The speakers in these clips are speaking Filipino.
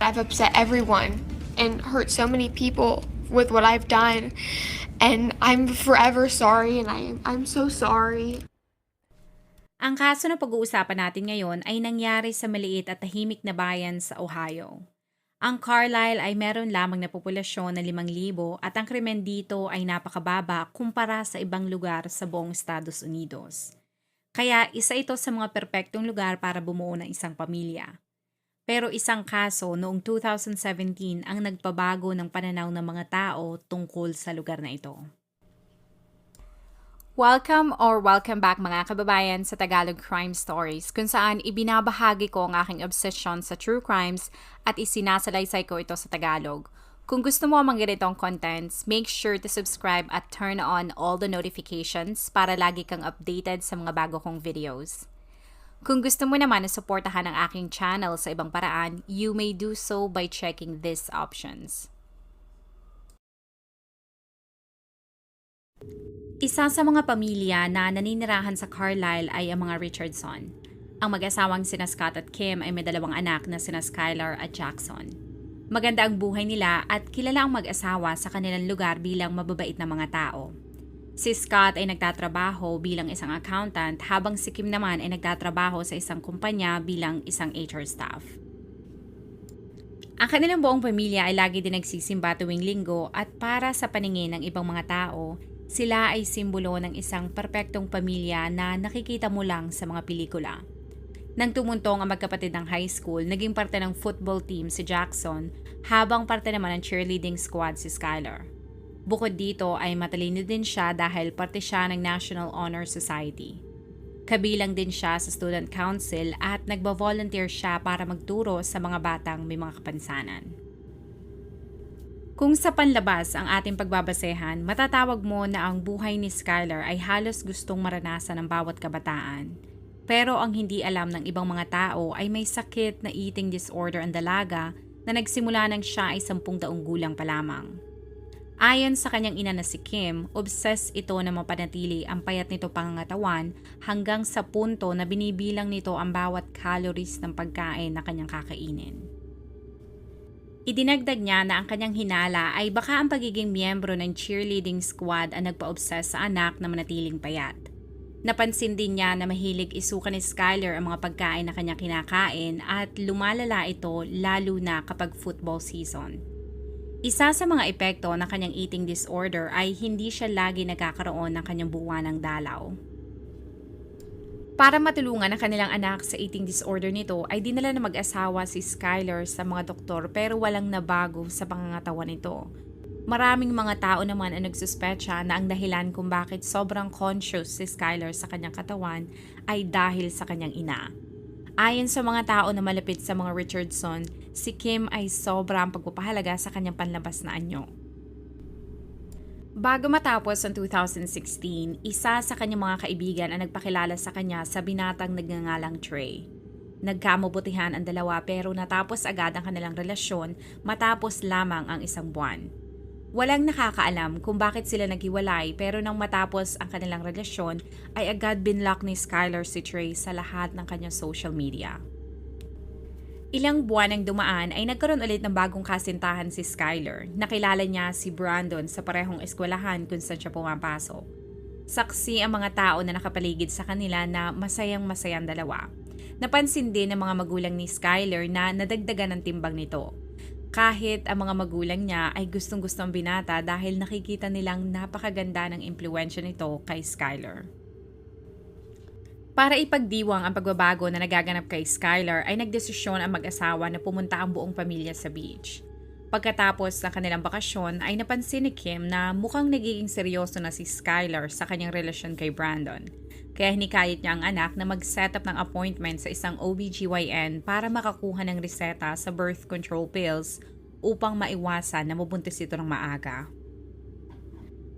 I've upset everyone and hurt so many people with what I've done. And I'm forever sorry and I, I'm so sorry. Ang kaso na pag-uusapan natin ngayon ay nangyari sa maliit at tahimik na bayan sa Ohio. Ang Carlisle ay meron lamang na populasyon na 5,000 at ang krimen dito ay napakababa kumpara sa ibang lugar sa buong Estados Unidos. Kaya isa ito sa mga perpektong lugar para bumuo ng isang pamilya. Pero isang kaso noong 2017 ang nagpabago ng pananaw ng mga tao tungkol sa lugar na ito. Welcome or welcome back mga kababayan sa Tagalog Crime Stories kung saan ibinabahagi ko ang aking obsession sa true crimes at isinasalaysay ko ito sa Tagalog. Kung gusto mo mga ganitong contents, make sure to subscribe at turn on all the notifications para lagi kang updated sa mga bago kong videos. Kung gusto mo naman na suportahan ang aking channel sa ibang paraan, you may do so by checking these options. Isa sa mga pamilya na naninirahan sa Carlisle ay ang mga Richardson. Ang mag-asawang sina Scott at Kim ay may dalawang anak na sina Skylar at Jackson. Maganda ang buhay nila at kilala ang mag-asawa sa kanilang lugar bilang mababait na mga tao. Si Scott ay nagtatrabaho bilang isang accountant habang si Kim naman ay nagtatrabaho sa isang kumpanya bilang isang HR staff. Ang kanilang buong pamilya ay lagi din nagsisimba tuwing linggo at para sa paningin ng ibang mga tao, sila ay simbolo ng isang perpektong pamilya na nakikita mo lang sa mga pelikula. Nang tumuntong ang magkapatid ng high school, naging parte ng football team si Jackson habang parte naman ng cheerleading squad si Skylar. Bukod dito ay matalino din siya dahil parte siya ng National Honor Society. Kabilang din siya sa student council at nagba-volunteer siya para magturo sa mga batang may mga kapansanan. Kung sa panlabas ang ating pagbabasehan, matatawag mo na ang buhay ni Skylar ay halos gustong maranasan ng bawat kabataan. Pero ang hindi alam ng ibang mga tao ay may sakit na eating disorder ang dalaga na nagsimula nang siya ay sampung taong gulang pa lamang. Ayon sa kanyang ina na si Kim, obsessed ito na mapanatili ang payat nito pangangatawan hanggang sa punto na binibilang nito ang bawat calories ng pagkain na kanyang kakainin. Idinagdag niya na ang kanyang hinala ay baka ang pagiging miyembro ng cheerleading squad ang nagpa-obsess sa anak na manatiling payat. Napansin din niya na mahilig isuka ni Skyler ang mga pagkain na kanya kinakain at lumalala ito lalo na kapag football season. Isa sa mga epekto ng kanyang eating disorder ay hindi siya lagi nagkakaroon ng kanyang buwan ng dalaw. Para matulungan ang kanilang anak sa eating disorder nito ay dinala na mag-asawa si Skylar sa mga doktor pero walang nabago sa pangangatawan nito. Maraming mga tao naman ang nagsuspecha na ang dahilan kung bakit sobrang conscious si Skylar sa kanyang katawan ay dahil sa kanyang ina. Ayon sa mga tao na malapit sa mga Richardson, si Kim ay sobrang pagpapahalaga sa kanyang panlabas na anyo. Bago matapos ang 2016, isa sa kanyang mga kaibigan ang nagpakilala sa kanya sa binatang nagngangalang Trey. Nagkamabutihan ang dalawa pero natapos agad ang kanilang relasyon matapos lamang ang isang buwan. Walang nakakaalam kung bakit sila naghiwalay pero nang matapos ang kanilang relasyon ay agad binlock ni Skylar si Trey sa lahat ng kanyang social media. Ilang buwan ang dumaan ay nagkaroon ulit ng bagong kasintahan si Skyler. Nakilala niya si Brandon sa parehong eskwelahan kung saan siya pumapasok. Saksi ang mga tao na nakapaligid sa kanila na masayang masayang dalawa. Napansin din ng mga magulang ni Skyler na nadagdagan ng timbang nito. Kahit ang mga magulang niya ay gustong-gustong binata dahil nakikita nilang napakaganda ng impluensya nito kay Skyler. Para ipagdiwang ang pagbabago na nagaganap kay Skylar ay nagdesisyon ang mag-asawa na pumunta ang buong pamilya sa beach. Pagkatapos ng kanilang bakasyon ay napansin ni Kim na mukhang nagiging seryoso na si Skylar sa kanyang relasyon kay Brandon. Kaya hinikayat niya ang anak na mag-set up ng appointment sa isang OBGYN para makakuha ng reseta sa birth control pills upang maiwasan na mabuntis ito ng maaga.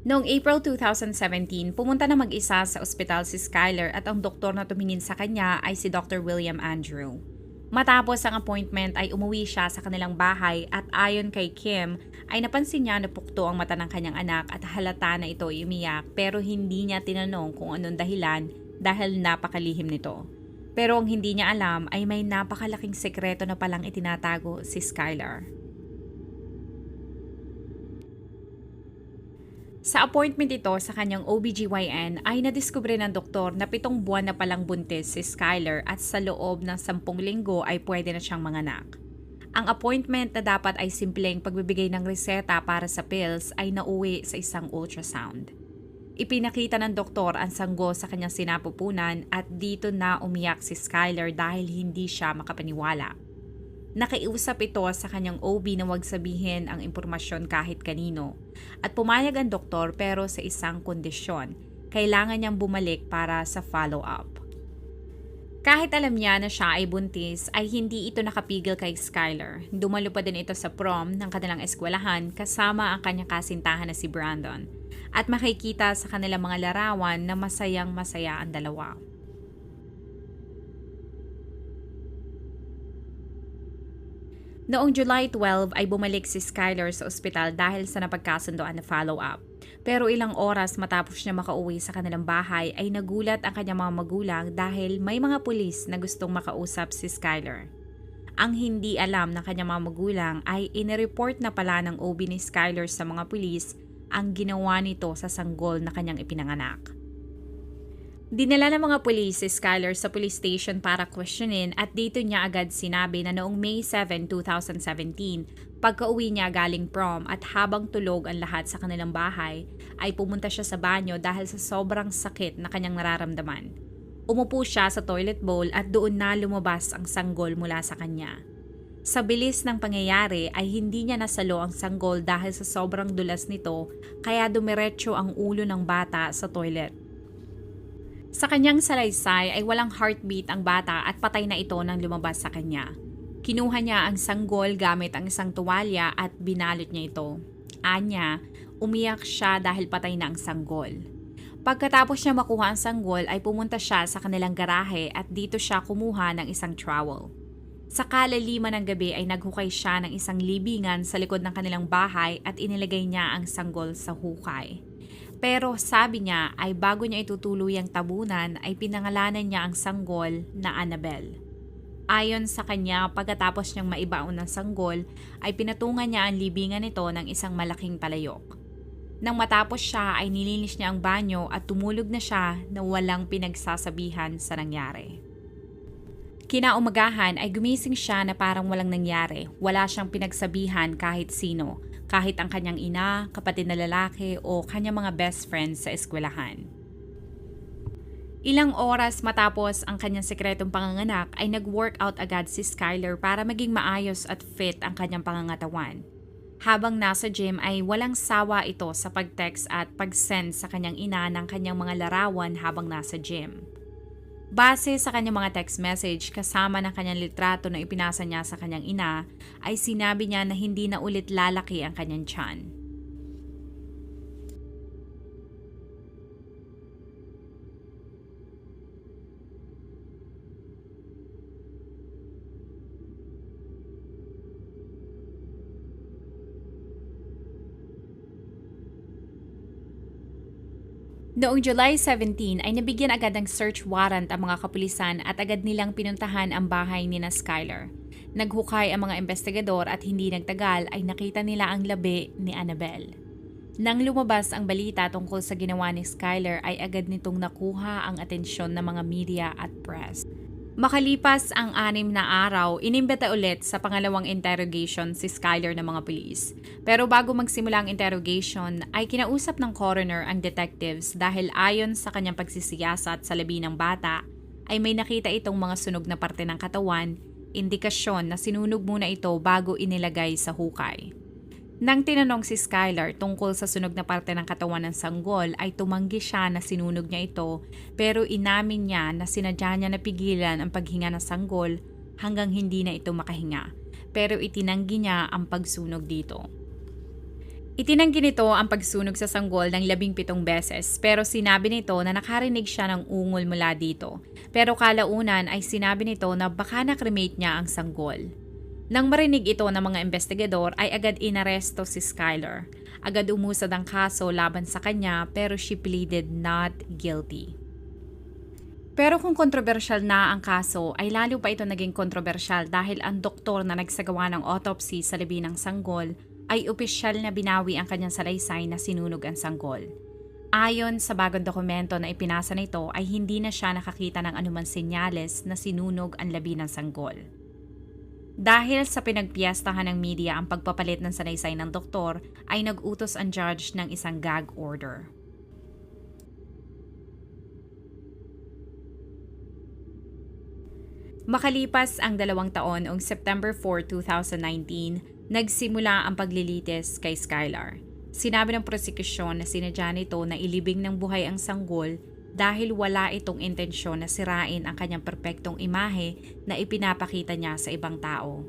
Noong April 2017, pumunta na mag-isa sa ospital si Skyler at ang doktor na tumingin sa kanya ay si Dr. William Andrew. Matapos ang appointment ay umuwi siya sa kanilang bahay at ayon kay Kim ay napansin niya na pukto ang mata ng kanyang anak at halata na ito ay umiyak pero hindi niya tinanong kung anong dahilan dahil napakalihim nito. Pero ang hindi niya alam ay may napakalaking sekreto na palang itinatago si Skylar. Sa appointment ito sa kanyang OBGYN ay nadiskubre ng doktor na pitong buwan na palang buntis si Skylar at sa loob ng sampung linggo ay pwede na siyang manganak. Ang appointment na dapat ay simpleng pagbibigay ng reseta para sa pills ay nauwi sa isang ultrasound. Ipinakita ng doktor ang sanggo sa kanyang sinapupunan at dito na umiyak si Skylar dahil hindi siya makapaniwala. Nakiusap ito sa kanyang OB na wag sabihin ang impormasyon kahit kanino. At pumayag ang doktor pero sa isang kondisyon. Kailangan niyang bumalik para sa follow-up. Kahit alam niya na siya ay buntis, ay hindi ito nakapigil kay Skylar. Dumalo pa din ito sa prom ng kanilang eskwelahan kasama ang kanyang kasintahan na si Brandon. At makikita sa kanilang mga larawan na masayang masaya ang dalawa. Noong July 12 ay bumalik si Skylar sa ospital dahil sa napagkasundoan na follow-up. Pero ilang oras matapos niya makauwi sa kanilang bahay ay nagulat ang kanyang mga magulang dahil may mga pulis na gustong makausap si Skylar. Ang hindi alam ng kanyang mga magulang ay inireport na pala ng OB ni Skylar sa mga pulis ang ginawa nito sa sanggol na kanyang ipinanganak. Dinala ng mga si Skylar sa police station para questionin at dito niya agad sinabi na noong May 7, 2017, pagka-uwi niya galing prom at habang tulog ang lahat sa kanilang bahay, ay pumunta siya sa banyo dahil sa sobrang sakit na kanyang nararamdaman. Umupo siya sa toilet bowl at doon na lumabas ang sanggol mula sa kanya. Sa bilis ng pangyayari ay hindi niya nasalo ang sanggol dahil sa sobrang dulas nito kaya dumiretso ang ulo ng bata sa toilet. Sa kanyang salaysay ay walang heartbeat ang bata at patay na ito nang lumabas sa kanya. Kinuha niya ang sanggol gamit ang isang tuwalya at binalot niya ito. Anya, umiyak siya dahil patay na ang sanggol. Pagkatapos niya makuha ang sanggol ay pumunta siya sa kanilang garahe at dito siya kumuha ng isang trowel. Sa kalaliman ng gabi ay naghukay siya ng isang libingan sa likod ng kanilang bahay at inilagay niya ang sanggol sa hukay. Pero sabi niya ay bago niya itutuloy ang tabunan ay pinangalanan niya ang sanggol na Annabel. Ayon sa kanya, pagkatapos niyang maibaon ng sanggol, ay pinatungan niya ang libingan nito ng isang malaking palayok. Nang matapos siya ay nilinis niya ang banyo at tumulog na siya na walang pinagsasabihan sa nangyari. Kinaumagahan ay gumising siya na parang walang nangyari, wala siyang pinagsabihan kahit sino, kahit ang kanyang ina, kapatid na lalaki o kanyang mga best friends sa eskwelahan. Ilang oras matapos ang kanyang sekretong panganganak ay nag-workout agad si Skylar para maging maayos at fit ang kanyang pangangatawan. Habang nasa gym ay walang sawa ito sa pag-text at pag-send sa kanyang ina ng kanyang mga larawan habang nasa gym. Base sa kanyang mga text message kasama ng kanyang litrato na ipinasa niya sa kanyang ina, ay sinabi niya na hindi na ulit lalaki ang kanyang tiyan. Noong July 17 ay nabigyan agad ng search warrant ang mga kapulisan at agad nilang pinuntahan ang bahay ni na Skylar. Naghukay ang mga investigador at hindi nagtagal ay nakita nila ang labi ni Annabelle. Nang lumabas ang balita tungkol sa ginawa ni Skylar ay agad nitong nakuha ang atensyon ng mga media at press. Makalipas ang anim na araw, inimbita ulit sa pangalawang interrogation si Skylar ng mga pulis. Pero bago magsimula ang interrogation, ay kinausap ng coroner ang detectives dahil ayon sa kanyang pagsisiyasat sa labi ng bata, ay may nakita itong mga sunog na parte ng katawan, indikasyon na sinunog muna ito bago inilagay sa hukay. Nang tinanong si Skylar tungkol sa sunog na parte ng katawan ng sanggol ay tumanggi siya na sinunog niya ito pero inamin niya na sinadya niya napigilan ang paghinga ng sanggol hanggang hindi na ito makahinga. Pero itinanggi niya ang pagsunog dito. Itinanggi nito ang pagsunog sa sanggol ng labing pitong beses pero sinabi nito na nakarinig siya ng ungol mula dito. Pero kalaunan ay sinabi nito na baka nakremate niya ang sanggol. Nang marinig ito ng mga investigador ay agad inaresto si Skylar. Agad umusad ang kaso laban sa kanya pero she pleaded not guilty. Pero kung kontrobersyal na ang kaso, ay lalo pa ito naging kontrobersyal dahil ang doktor na nagsagawa ng autopsy sa libi ng sanggol ay opisyal na binawi ang kanyang salaysay na sinunog ang sanggol. Ayon sa bagong dokumento na ipinasa nito ay hindi na siya nakakita ng anuman senyales na sinunog ang labi ng sanggol. Dahil sa pinagpiestahan ng media ang pagpapalit ng salaysay ng doktor, ay nag-utos ang judge ng isang gag order. Makalipas ang dalawang taon noong September 4, 2019, nagsimula ang paglilitis kay Skylar. Sinabi ng prosekusyon na sinadya nito na ilibing ng buhay ang sanggol dahil wala itong intensyon na sirain ang kanyang perpektong imahe na ipinapakita niya sa ibang tao.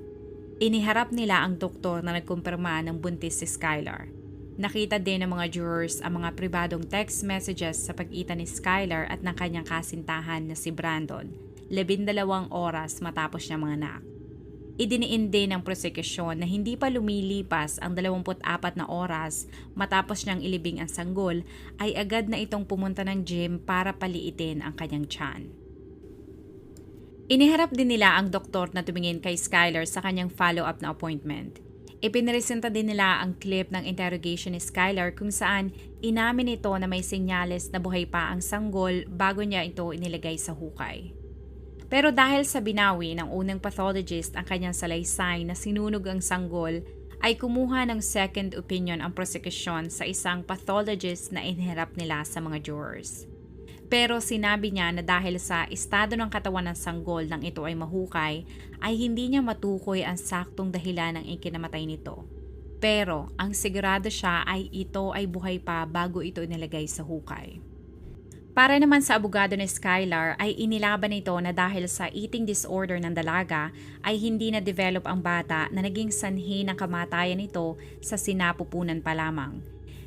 Iniharap nila ang doktor na nagkumpirma ng buntis si Skylar. Nakita din ng mga jurors ang mga pribadong text messages sa pagitan ni Skylar at ng kanyang kasintahan na si Brandon, labindalawang oras matapos niya mga anak. Idiniin din ng prosekusyon na hindi pa lumilipas ang 24 na oras matapos niyang ilibing ang sanggol ay agad na itong pumunta ng gym para paliitin ang kanyang tiyan. Iniharap din nila ang doktor na tumingin kay Skylar sa kanyang follow-up na appointment. Ipinresenta din nila ang clip ng interrogation ni Skylar kung saan inamin ito na may senyales na buhay pa ang sanggol bago niya ito inilagay sa hukay. Pero dahil sa binawi ng unang pathologist ang kanyang salaysay na sinunog ang sanggol, ay kumuha ng second opinion ang prosecution sa isang pathologist na inhirap nila sa mga jurors. Pero sinabi niya na dahil sa estado ng katawan ng sanggol nang ito ay mahukay, ay hindi niya matukoy ang saktong dahilan ng ikinamatay nito. Pero ang sigurado siya ay ito ay buhay pa bago ito inilagay sa hukay. Para naman sa abogado ni Skylar ay inilaban nito na dahil sa eating disorder ng dalaga ay hindi na-develop ang bata na naging sanhi ng kamatayan nito sa sinapupunan pa lamang.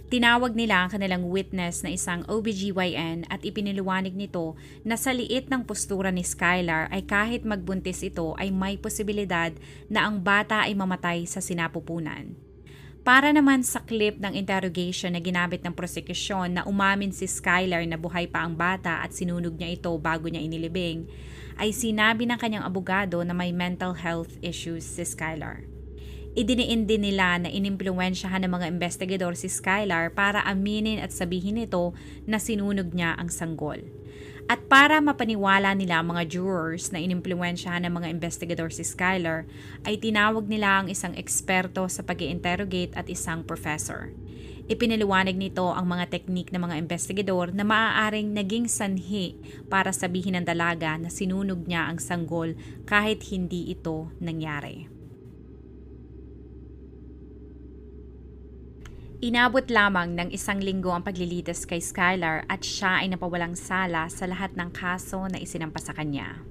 Tinawag nila ang kanilang witness na isang OBGYN at ipiniliwanag nito na sa liit ng postura ni Skylar ay kahit magbuntis ito ay may posibilidad na ang bata ay mamatay sa sinapupunan. Para naman sa clip ng interrogation na ginamit ng prosekusyon na umamin si Skylar na buhay pa ang bata at sinunog niya ito bago niya inilibing, ay sinabi ng kanyang abogado na may mental health issues si Skylar. Idiniin din nila na inimpluwensyahan ng mga investigador si Skylar para aminin at sabihin nito na sinunog niya ang sanggol. At para mapaniwala nila ang mga jurors na inimpluwensyahan ng mga investigador si Skylar, ay tinawag nila ang isang eksperto sa pag interrogate at isang professor. Ipinaliwanag nito ang mga teknik ng mga investigador na maaaring naging sanhi para sabihin ng dalaga na sinunog niya ang sanggol kahit hindi ito nangyari. Inabot lamang ng isang linggo ang paglilitis kay Skylar at siya ay napawalang sala sa lahat ng kaso na isinampa sa kanya.